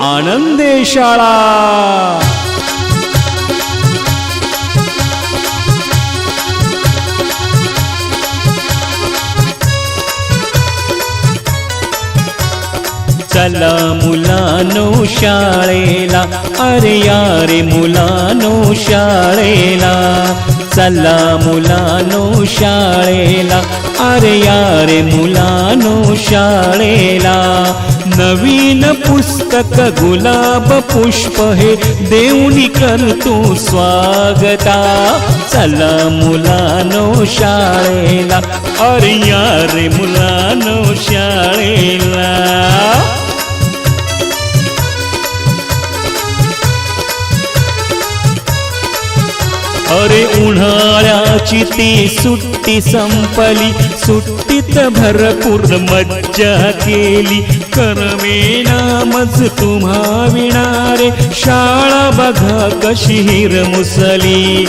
आनंदे शाळा चला मुलानो शाळेला अरे यारे मुलानो शाळेला. चला मुलानो शाळेला अरे यारे मुलानो शाळेला. नवीन पुस्तक गुलाब पुष्प हे देऊनी करतो स्वागता. चला मुलानो शाळेला अरे यारे मुलानो शाळेला. अरे उन्हाळ्याची ती सुट्टी संपली. सुट्टीत भरपूर मज्जा केली. करमेना नामच तुम्हा विणारे. शाळा बघा कशी हिर मुसली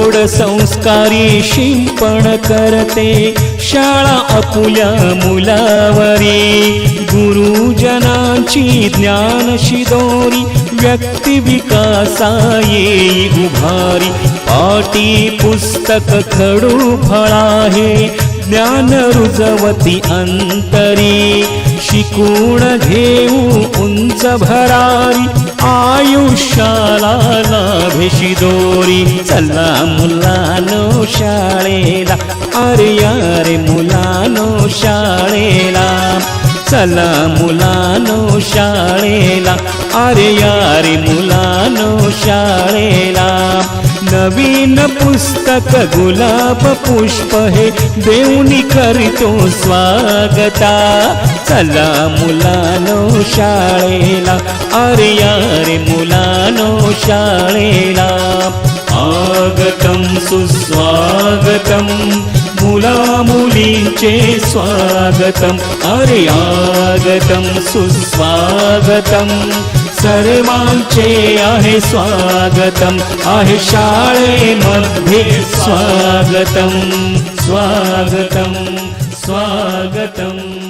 गोड संस्कारी शिंपण करते शाळा अपुल्या मुलावरी. गुरुजनांची ज्ञान शिदोरी व्यक्ती विकासा येई उभारी. पाटी पुस्तक खडू फळाहे ज्ञान रुजवती अंतरी. शिकून घेऊ उंच भरारी आयुष्याला लाभेशी दोरी. चला मुलानो शाळेला. अरे अरे मुलानो शाळेला. चला मुलानो शाळेला. अरे यारे मुलानो शाळेला. नवीन पुस्तक गुलाब पुष्प हे देऊनी करतो स्वागता. चला मुला यारे मुलानो शाळेला. आगतं सुस्वागतं मुला मुलींचे स्वागतम. अरे आगतं सुस्वागतं सर्वांचे आहे स्वागतम. आहे शाळेमध्ये स्वागतम स्वागतम स्वागतम